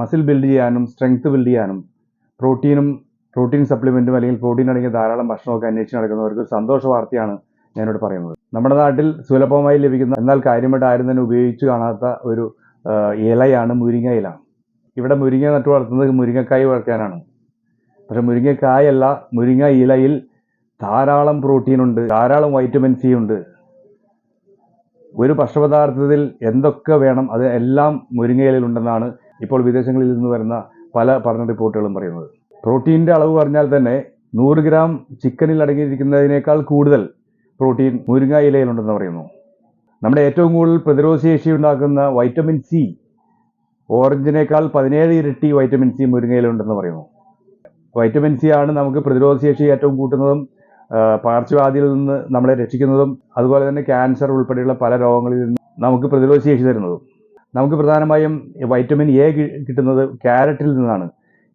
Muscle build ചെയ്യാനും strength build ചെയ്യാനും പ്രോട്ടീനും പ്രോട്ടീൻ സപ്ലിമെന്റും അല്ലെങ്കിൽ പ്രോട്ടീൻ അടങ്ങിയ ധാരാളം ഭക്ഷണമൊക്കെ അന്വേഷിച്ച് നടക്കുന്നവർക്ക് സന്തോഷ വാർത്തയാണ് ഞാനിവിടെ പറയുന്നത്. നമ്മുടെ നാട്ടിൽ സുലഭമായി ലഭിക്കുന്ന എന്നാൽ കാര്യമായിട്ട് ആരും തന്നെ ഉപയോഗിച്ച് കാണാത്ത ഒരു ഇലയാണ് മുരിങ്ങ ഇല. ഇവിടെ മുരിങ്ങ നട്ടു വളർത്തുന്നത് മുരിങ്ങക്കായ് വളർത്താനാണ്. പക്ഷെ മുരിങ്ങക്കായല്ല മുരിങ്ങ ഇലയിൽ ധാരാളം പ്രോട്ടീൻ ഉണ്ട് ധാരാളം വൈറ്റമിൻ സി ഉണ്ട്. ഒരു ഭക്ഷണപദാർത്ഥത്തിൽ എന്തൊക്കെ വേണം അത് എല്ലാം മുരിങ്ങയിലിൽ ഉണ്ടെന്നാണ് ഇപ്പോൾ വിദേശങ്ങളിൽ നിന്ന് വരുന്ന പല പഠന റിപ്പോർട്ടുകളും പറയുന്നത്. പ്രോട്ടീന്റെ അളവ് പറഞ്ഞാൽ തന്നെ നൂറ് ഗ്രാം ചിക്കനിൽ അടങ്ങിയിരിക്കുന്നതിനേക്കാൾ കൂടുതൽ പ്രോട്ടീൻ മുരിങ്ങ ഇലയിലുണ്ടെന്ന് പറയുന്നു. നമ്മുടെ ഏറ്റവും കൂടുതൽ പ്രതിരോധശേഷി ഉണ്ടാക്കുന്ന വൈറ്റമിൻ സി ഓറഞ്ചിനേക്കാൾ പതിനേഴ് ഇരട്ടി വൈറ്റമിൻ സി മുരിങ്ങയിലുണ്ടെന്ന് പറയുന്നു. വൈറ്റമിൻ സി ആണ് നമുക്ക് പ്രതിരോധശേഷി ഏറ്റവും കൂട്ടുന്നതും പകർച്ചവ്യാധിയിൽ നിന്ന് നമ്മളെ രക്ഷിക്കുന്നതും അതുപോലെ തന്നെ ക്യാൻസർ ഉൾപ്പെടെയുള്ള പല രോഗങ്ങളിൽ നിന്ന് നമുക്ക് പ്രതിരോധശേഷി തരുന്നതും. നമുക്ക് പ്രധാനമായും വൈറ്റമിൻ എ കിട്ടുന്നത് ക്യാരറ്റിൽ നിന്നാണ്.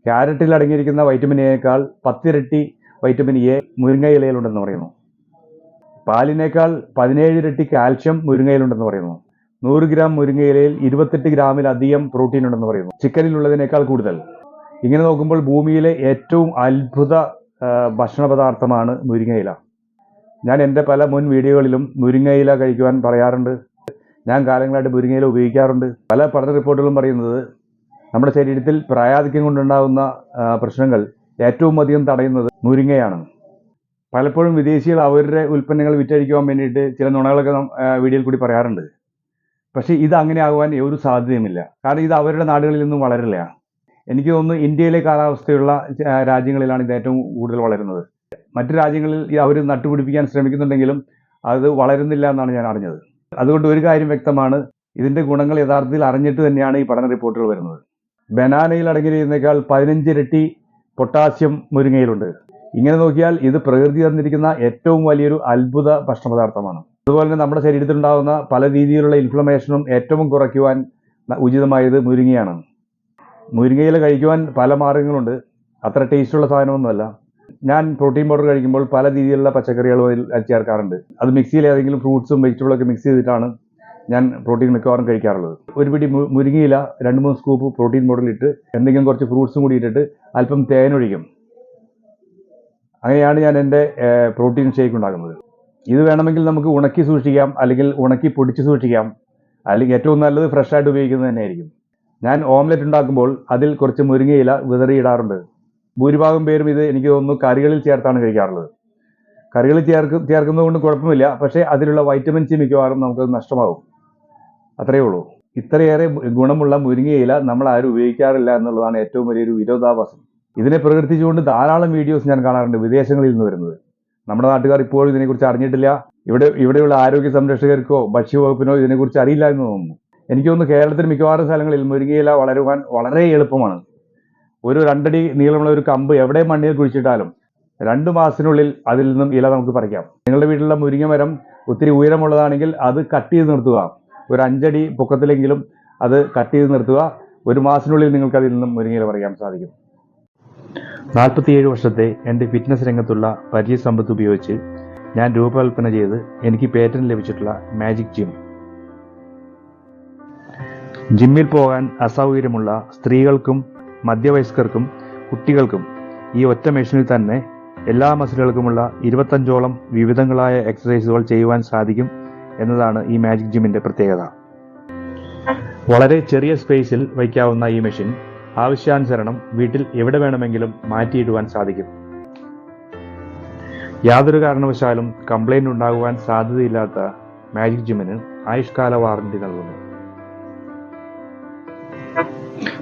ക്യാരറ്റിൽ അടങ്ങിയിരിക്കുന്ന വൈറ്റമിൻ എയേക്കാൾ പത്തിരട്ടി വൈറ്റമിൻ എ മുരിങ്ങ ഇലയിലുണ്ടെന്ന് പറയുന്നു. പാലിനേക്കാൾ പതിനേഴ് ഇരട്ടി കാൽഷ്യം മുരിങ്ങയിലുണ്ടെന്ന് പറയുന്നു. നൂറ് ഗ്രാം മുരിങ്ങയിലയിൽ ഇരുപത്തെട്ട് ഗ്രാമിലധികം പ്രോട്ടീൻ ഉണ്ടെന്ന് പറയുന്നു. ചിക്കനിലുള്ളതിനേക്കാൾ കൂടുതൽ. ഇങ്ങനെ നോക്കുമ്പോൾ ഭൂമിയിലെ ഏറ്റവും അത്ഭുത ഭക്ഷണ പദാർത്ഥമാണ് മുരിങ്ങയില ഞാൻ എന്റെ പല മുൻ വീഡിയോകളിലും മുരിങ്ങയില കഴിക്കുവാൻ പറയാറുണ്ട്. ഞാൻ കാലങ്ങളായിട്ട് മുരിങ്ങയില ഉപയോഗിക്കാറുണ്ട്. പല പഠന റിപ്പോർട്ടുകളും പറയുന്നത് നമ്മുടെ ശരീരത്തിൽ പ്രായാധിക്യം കൊണ്ടുണ്ടാകുന്ന പ്രശ്നങ്ങൾ ഏറ്റവും അധികം തടയുന്നത് മുരിങ്ങയാണ്. പലപ്പോഴും വിദേശികൾ അവരുടെ ഉൽപ്പന്നങ്ങൾ വിറ്റഴിക്കുവാൻ വേണ്ടിയിട്ട് ചില നുണകളൊക്കെ വീഡിയോയിൽ കൂടി പറയാറുണ്ട്. പക്ഷേ ഇത് അങ്ങനെ ആകുവാൻ ഒരു സാധ്യതയുമില്ല. കാരണം ഇത് അവരുടെ നാടുകളിൽ നിന്നും വളരില്ല. എനിക്ക് തോന്നുന്നു ഇന്ത്യയിലെ കാലാവസ്ഥയുള്ള രാജ്യങ്ങളിലാണ് ഇത് ഏറ്റവും കൂടുതൽ വളരുന്നത്. മറ്റു രാജ്യങ്ങളിൽ അവർ നട്ടുപിടിപ്പിക്കാൻ ശ്രമിക്കുന്നുണ്ടെങ്കിലും അത് വളരുന്നില്ല എന്നാണ് ഞാൻ അറിഞ്ഞത്. അതുകൊണ്ട് ഒരു കാര്യം വ്യക്തമാണ്. ഇതിന്റെ ഗുണങ്ങൾ യഥാർത്ഥത്തിൽ അറിഞ്ഞിട്ട് തന്നെയാണ് ഈ പഠന റിപ്പോർട്ടുകൾ വരുന്നത്. ബനാനയിൽ അടങ്ങിയിരിക്കുന്നേക്കാൾ പതിനഞ്ചിരട്ടി പൊട്ടാസ്യം മുരിങ്ങയിലുണ്ട്. ഇങ്ങനെ നോക്കിയാൽ ഇത് പ്രകൃതി തന്നിരിക്കുന്ന ഏറ്റവും വലിയൊരു അത്ഭുത ഭക്ഷണ പദാർത്ഥമാണ് അതുപോലെ തന്നെ നമ്മുടെ ശരീരത്തിൽ ഉണ്ടാകുന്ന പല രീതിയിലുള്ള ഇൻഫ്ലമേഷനും ഏറ്റവും കുറയ്ക്കുവാൻ ഉചിതമായത് മുരിങ്ങയാണ്. മുരിങ്ങയില കഴിക്കുവാൻ പല മാർഗങ്ങളുണ്ട്. അത്ര ടേസ്റ്റുള്ള സാധനമൊന്നുമല്ല. ഞാൻ പ്രോട്ടീൻ പൗഡർ കഴിക്കുമ്പോൾ പല രീതിയിലുള്ള പച്ചക്കറികളും അതിൽ ചേർക്കാറുണ്ട് അത് മിക്സിയിൽ ഏതെങ്കിലും ഫ്രൂട്ട്സും വെജിറ്റബിളൊക്കെ മിക്സ് ചെയ്തിട്ടാണ് ഞാൻ പ്രോട്ടീൻ മിക്കവാറും കഴിക്കാറുള്ളത്. ഒരു പിടി മുരിങ്ങയില രണ്ട് മൂന്ന് സ്കൂപ്പ് പ്രോട്ടീൻ പൗഡറിലിട്ട് എന്തെങ്കിലും കുറച്ച് ഫ്രൂട്ട്സും കൂടി ഇട്ടിട്ട് അല്പം തേനൊഴിക്കും അങ്ങനെയാണ് ഞാൻ എന്റെ പ്രോട്ടീൻ ഷേക്ക് ഉണ്ടാക്കുന്നത്. ഇത് വേണമെങ്കിൽ നമുക്ക് ഉണക്കി സൂക്ഷിക്കാം അല്ലെങ്കിൽ ഉണക്കി പൊടിച്ച് സൂക്ഷിക്കാം. അല്ലെങ്കിൽ ഏറ്റവും നല്ലത് ഫ്രഷ് ആയിട്ട് ഉപയോഗിക്കുന്നത് തന്നെയായിരിക്കും. ഞാൻ ഓംലെറ്റ് ഉണ്ടാക്കുമ്പോൾ അതിൽ കുറച്ച് മുരിങ്ങയില വിതറിയിടാറുണ്ട്. ഭൂരിഭാഗം പേരും ഇത് എനിക്ക് തോന്നുന്നു കറികളിൽ ചേർത്താണ് കഴിക്കാറുള്ളത്. കറികളിൽ ചേർക്ക് ചേർക്കുന്നത് കൊണ്ട് കുഴപ്പമില്ല. പക്ഷേ അതിലുള്ള വൈറ്റമിൻ സി മിക്കവാറും നമുക്കത് നഷ്ടമാകും അത്രയേ ഉള്ളൂ. ഇത്രയേറെ ഗുണമുള്ള മുരിങ്ങയില നമ്മൾ ആരും ഉപയോഗിക്കാറില്ല എന്നുള്ളതാണ് ഏറ്റവും വലിയൊരു വിരോധാഭാസം. ഇതിനെ പ്രകീർത്തിച്ചുകൊണ്ട് ധാരാളം വീഡിയോസ് ഞാൻ കാണാറുണ്ട് വിദേശങ്ങളിൽ നിന്ന് വരുന്നത്. നമ്മുടെ നാട്ടുകാർ ഇപ്പോഴും ഇതിനെക്കുറിച്ച് അറിഞ്ഞിട്ടില്ല. ഇവിടെ ഇവിടെയുള്ള ആരോഗ്യ സംരക്ഷകർക്കോ ഭക്ഷ്യവകുപ്പിനോ ഇതിനെക്കുറിച്ച് അറിയില്ല എന്ന് തോന്നുന്നു. എനിക്ക് തോന്നുന്നു കേരളത്തിൽ മിക്കവാറും സ്ഥലങ്ങളിൽ മുരിങ്ങയില വളരുവാൻ വളരെ എളുപ്പമാണ്. ഒരു രണ്ടടി നീളമുള്ള ഒരു കമ്പ് എവിടെ മണ്ണിൽ കുഴിച്ചിട്ടാലും രണ്ട് മാസത്തിനുള്ളിൽ അതിൽ നിന്നും ഇല നമുക്ക് പറിക്കാം. നിങ്ങളുടെ വീട്ടിലുള്ള മുരിങ്ങ മരം ഒത്തിരി ഉയരമുള്ളതാണെങ്കിൽ അത് കട്ട് ചെയ്ത് നിർത്തുക. ഒരു അഞ്ചടി പൊക്കത്തിലെങ്കിലും അത് കട്ട് ചെയ്ത് നിർത്തുക. ഒരു മാസത്തിനുള്ളിൽ നിങ്ങൾക്ക് അതിൽ നിന്നും മുരിങ്ങയില പറിക്കാൻ സാധിക്കും. നാൽപ്പത്തിയേഴ് വർഷത്തെ എന്റെ ഫിറ്റ്നസ് രംഗത്തുള്ള പരിചയ സമ്പത്ത് ഉപയോഗിച്ച് ഞാൻ രൂപകൽപ്പന ചെയ്ത് എനിക്ക് പേറ്റന്റ് ലഭിച്ചിട്ടുള്ള മാജിക് ജിം ജിമ്മിൽ പോകാൻ അസൗകര്യമുള്ള സ്ത്രീകൾക്കും മധ്യവയസ്കർക്കും കുട്ടികൾക്കും ഈ ഒറ്റ മെഷീനിൽ തന്നെ എല്ലാ മസിലുകൾക്കുമുള്ള ഇരുപത്തഞ്ചോളം വിവിധങ്ങളായ എക്സസൈസുകൾ ചെയ്യുവാൻ സാധിക്കും എന്നതാണ് ഈ മാജിക് ജിമ്മിന്റെ പ്രത്യേകത. വളരെ ചെറിയ സ്പേസിൽ വയ്ക്കാവുന്ന ഈ മെഷീൻ ആവശ്യാനുസരണം വീട്ടിൽ എവിടെ വേണമെങ്കിലും മാറ്റിയിടുവാൻ സാധിക്കും. യാതൊരു കാരണവശാലും കംപ്ലൈന്റ് ഉണ്ടാകുവാൻ സാധ്യതയില്ലാത്ത മാജിക് ജിമ്മിന് ആയുഷ്കാല വാറണ്ടി നൽകുന്നു.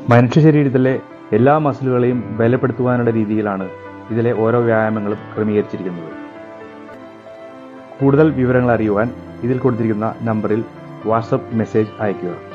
മനുഷ്യ ശരീരത്തിലെ എല്ലാ മസിലുകളെയും ബലപ്പെടുത്തുവാനുള്ള രീതിയിലാണ് ഇതിലെ ഓരോ വ്യായാമങ്ങളും ക്രമീകരിച്ചിരിക്കുന്നത്. കൂടുതൽ വിവരങ്ങൾ അറിയുവാൻ ഇതിൽ കൊടുത്തിരിക്കുന്ന നമ്പറിൽ വാട്സപ്പ് മെസ്സേജ് അയയ്ക്കുക.